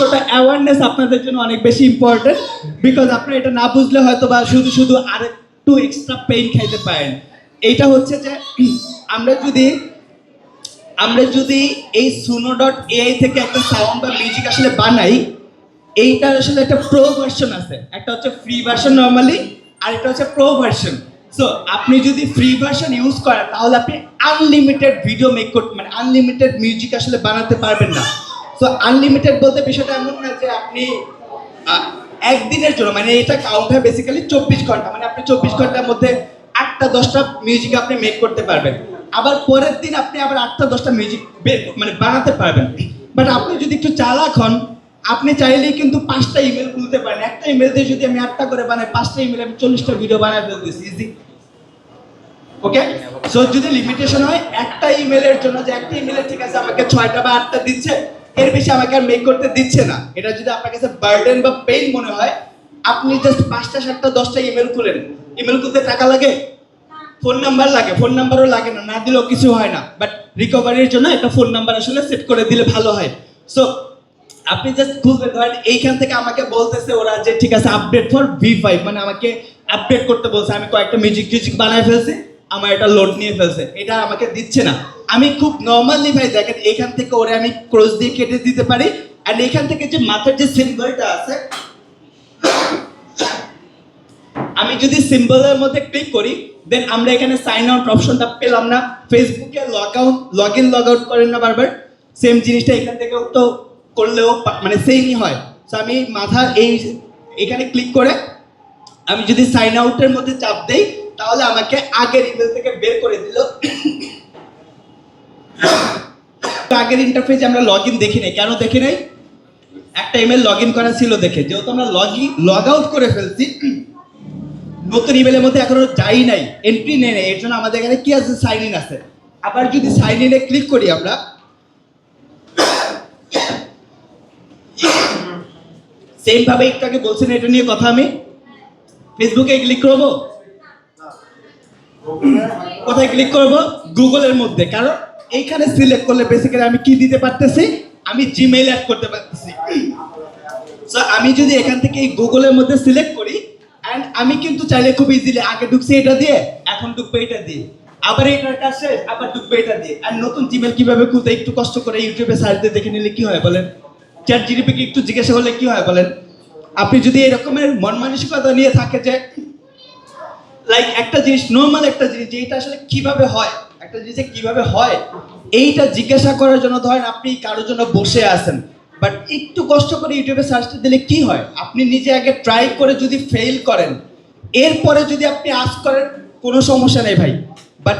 পাঁচশোটা অ্যাওয়ারনেস আপনাদের জন্য অনেক বেশি ইম্পর্টেন্ট বিকজ আপনারা এটা না বুঝলে হয়তো বা শুধু শুধু আর একটু এক্সট্রা পেইন খাইতে পারেন। এইটা হচ্ছে যে আমরা যদি আমরা যদি এই সুনো ডট এআই থেকে একটা সাউন্ড বা মিউজিক আসলে বানাই এইটার আসলে একটা প্রো ভার্সন আছে। একটা হচ্ছে ফ্রি ভার্সন নর্মালি আর একটা হচ্ছে প্রো ভার্সন সো আপনি যদি ফ্রি ভার্সন ইউজ করেন, তাহলে আপনি আনলিমিটেড ভিডিও মেক করতে মানে আনলিমিটেড মিউজিক আসলে বানাতে পারবেন না। সো আনলিমিটেড বলতে বিষয়টা এমন না যে আপনি একদিনের জন্য মানে এটা কাউন্ট হয় বেসিক্যালি চব্বিশ ঘণ্টা মানে আপনি চব্বিশ ঘণ্টার মধ্যে আটটা, দশটা মিউজিক আপনি মেক করতে পারবেন। আবার পরের দিন আপনি আবার আটটা, দশটা মিউজিক মানে বানাতে পারবেন। বাট আপনি যদি একটু চালাক হন, আপনি চাইলেই কিন্তু পাঁচটা ইমেল খুলতে পারেন। একটা ইমেল দিয়ে যদি আমি আটটা করে বানাই, পাঁচটা ইমেল আমি চল্লিশটা ভিডিও বানাই ফেলতেছি ইজি ওকে সো যদি লিমিটেশন হয়, একটা ইমেলের জন্য যে একটা ইমেলে ঠিক আছে, আমাকে ছয়টা বা আটটা দিচ্ছে এর বেশি আমাকে আর মেক করতে দিচ্ছে না। এটা যদি আপনার কাছে বার্ডেন বা পেইন মনে হয়, আপনি জাস্ট পাঁচটা, সাতটা, দশটা ইমেল খুলেন। ইমেল খুলতে টাকা লাগে? ফোন নাম্বার লাগে। ফোন নাম্বারও লাগে না। না দিলেও কিছু হয় না। বাট রিকভারির জন্য একটা ফোন নাম্বার আসলে সেট করে দিলে ভালো হয়। সো আপনি জাস্ট খুলবেন ধরেন, এইখান থেকে আমাকে বলতেছে ওরা যে, ঠিক আছে আপডেট ফর ভি ফাইভ মানে আমাকে আপডেট করতে বলছে। আমি কয়েকটা মিউজিক টিউজিক বানায় ফেলছি। আমার এটা লোড নিয়ে ফেলছে। এটা আমাকে দিচ্ছে না। আমি খুব নর্মালি ভাই, দেখেন এখান থেকে ওরে আমি ক্রস দিয়ে কেটে দিতে পারি। আর এখান থেকে যে মাথার যে সিম্বলটা আছে, আমি যদি সিম্বলের মধ্যে ক্লিক করি দেন আমরা এখানে সাইন আউট অপশনটা পেলাম না। ফেসবুকে log out log in log out করেন না বারবার। সেম জিনিসটা এখান থেকেও তো করলেও মানে সেমই হয়। সো আমি মাথা এই এখানে ক্লিক করে আমি যদি সাইন আউটের মধ্যে চাপ দেই তাহলে আমাকে আগের ইমেল থেকে বের করে দিল। আগের ইন্টারফেসে আমরা লগ ইন দেখি নাই। কেন দেখি নাই? একটা ইমেল লগ ইন করা ছিল দেখে। যেহেতু আমরা লগ ইন লগ আউট করে ফেলছি, নতুন ইমেলের মধ্যে এখনও যাই নাই এন্ট্রি নেই নাই, এর জন্য আমাদের এখানে কি আছে? সাইন ইন আছে। আবার যদি সাইন ইনে ক্লিক করি আমরা সেম ভাবে একটু আগে বলছেন এটা নিয়ে কথা আমি। ফেসবুকে ক্লিক করব? কোথায় ক্লিক করব? গুগলের মধ্যে। কারণ এইখানে সিলেক্ট করলে বেসিক্যালি আমি কি দিতে পারতেছি? আমি জিমেইল অ্যাড করতে পারতেছি। সো আমি যদি এখান থেকে এই গুগলের মধ্যে সিলেক্ট করি অ্যান্ড আমি কিন্তু চাইলে খুব ইজিলি আগে ঢুকছি এটা দিয়ে, এখন ঢুকবে এটা দিয়ে। আবার এটার শেষ, আবার ঢুকবে এটা দিয়ে। আর নতুন জিমেল কীভাবে খুলতে, একটু কষ্ট করে ইউটিউবে সার্চ দিয়ে দেখে নিলে কি হয় বলেন? চ্যাট জিডিপিকে একটু জিজ্ঞাসা করলে কি হয় বলেন? আপনি যদি এরকমের মন মানসিকতা নিয়ে থাকে যে লাইক একটা জিনিস নর্মাল একটা জিনিস যে এটা আসলে কীভাবে হয়, একটা জিনিসে কীভাবে হয়, এইটা জিজ্ঞাসা করার জন্য ধরেন আপনি কারোর জন্য বসে আছেন বাট একটু কষ্ট করে ইউটিউবে সার্চটা দিলে কি হয়? আপনি নিজে আগে ট্রাই করে যদি ফেল করেন, এরপরে যদি আপনি আস করেন, কোনো সমস্যা নেই ভাই বাট